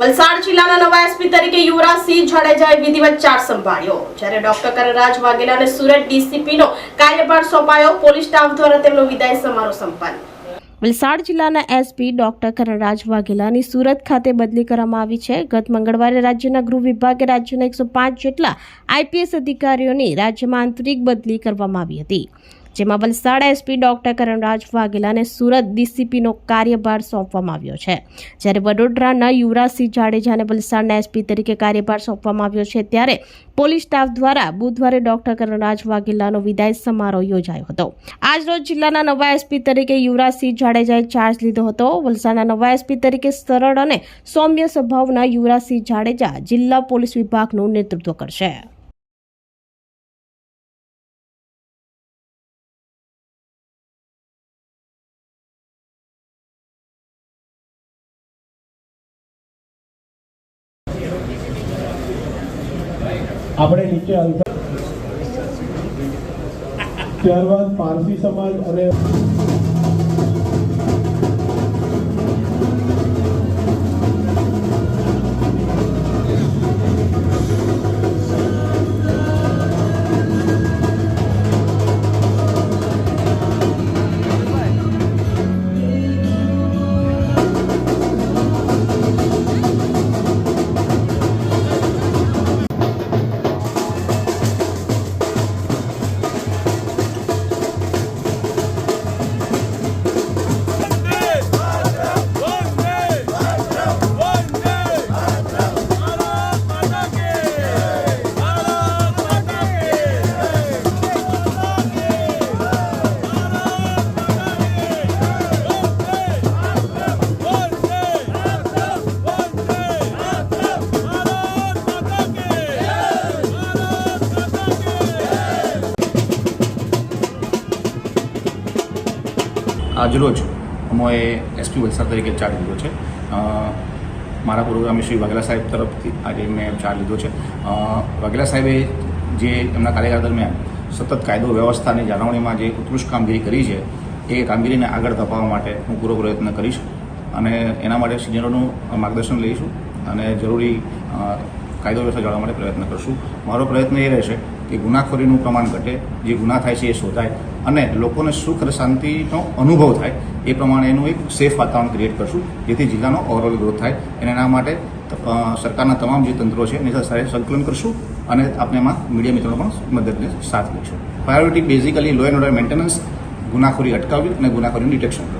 વલસાડ જિલ્લાના નવા એસપી તરીકે યુવરાજસિંહ જાડેજાએ વિધિવત ચાર્જ સંભાળ્યો. જ્યારે ડોક્ટર કરણરાજ વાઘેલાને સુરત ડીસીપીનો કાર્યભાર સોંપાયો, પોલીસ સ્ટાફ દ્વારા તેમનો વિદાય સમારોહ સંપન્ન. વલસાડ જિલ્લાના એસપી ડોક્ટર કરણરાજ વાઘેલાની સુરત ખાતે બદલી કરવામાં આવી છે. ગત મંગળવારે રાજ્યના ગૃહ વિભાગે રાજ્યના એકસો પાંચ જેટલા આઈપીએસ અધિકારીઓની રાજ્યમાં આંતરિક બદલી કરવામાં આવી હતી. જેમાં વલસાડ એસપી ડોક્ટર કરણરાજ વાઘેલાને સુરત ડીસીપીનો કાર્યભાર સોંપવામાં આવ્યો છે. જ્યારે વડોદરાના યુવરાજસિંહ જાડેજાને વલસાડના એસપી તરીકે કાર્યભાર સોંપવામાં આવ્યો છે, ત્યારે પોલીસ સ્ટાફ દ્વારા બુધવારે ડોક્ટર કરણરાજ વાઘેલાનો વિદાય સમારોહ યોજાયો હતો. આજરોજ જિલ્લાના નવા એસપી તરીકે યુવરાજસિંહ જાડેજાએ ચાર્જ લીધો હતો. વલસાડના નવા એસપી તરીકે સરળ અને સૌમ્ય સ્વભાવના યુવરાજસિંહ જાડેજા જિલ્લા પોલીસ વિભાગનું નેતૃત્વ કરશે. આપણે નીચે હાલતા ત્યારબાદ પારસી સમાજ અને આજરોજ અમોએ એસપી વલસાડ તરીકે ચાર્જ લીધો છે. મારા પૂર્વગામી શ્રી વાઘેલા સાહેબ તરફથી આજે મેં ચાર્જ લીધો છે. વાઘેલા સાહેબે જે એમના કાર્યકાળ દરમિયાન સતત કાયદો વ્યવસ્થાની જાળવણીમાં જે ઉત્કૃષ્ટ કામગીરી કરી છે, એ કામગીરીને આગળ ધપાવવા માટે હું પૂરો પ્રયત્ન કરીશ અને એના માટે સિનિયરોનું માર્ગદર્શન લઈશું અને જરૂરી કાયદો, વ્યવસ્થા જાળવવા માટે પ્રયત્ન કરશું. મારો પ્રયત્ન એ રહેશે કે ગુનાખોરીનું પ્રમાણ ઘટે, જે ગુના થાય છે એ શોધાય અને લોકોને સુખ અને શાંતિનો અનુભવ થાય, એ પ્રમાણે એનું એક સેફ વાતાવરણ ક્રિએટ કરશું, જેથી જિલ્લાનો ઓવરઓલ ગ્રોથ થાય. અને એના માટે સરકારના તમામ જે તંત્રો છે, એની સાથે સંકલન કરશું અને આપણે એમાં મીડિયા મિત્રોનો પણ મદદને સાથ લઈશું priority basically law and order maintenance ગુનાખોરી અટકાવવી અને ગુનાખોરીનું ડિટેક્શન કરવું.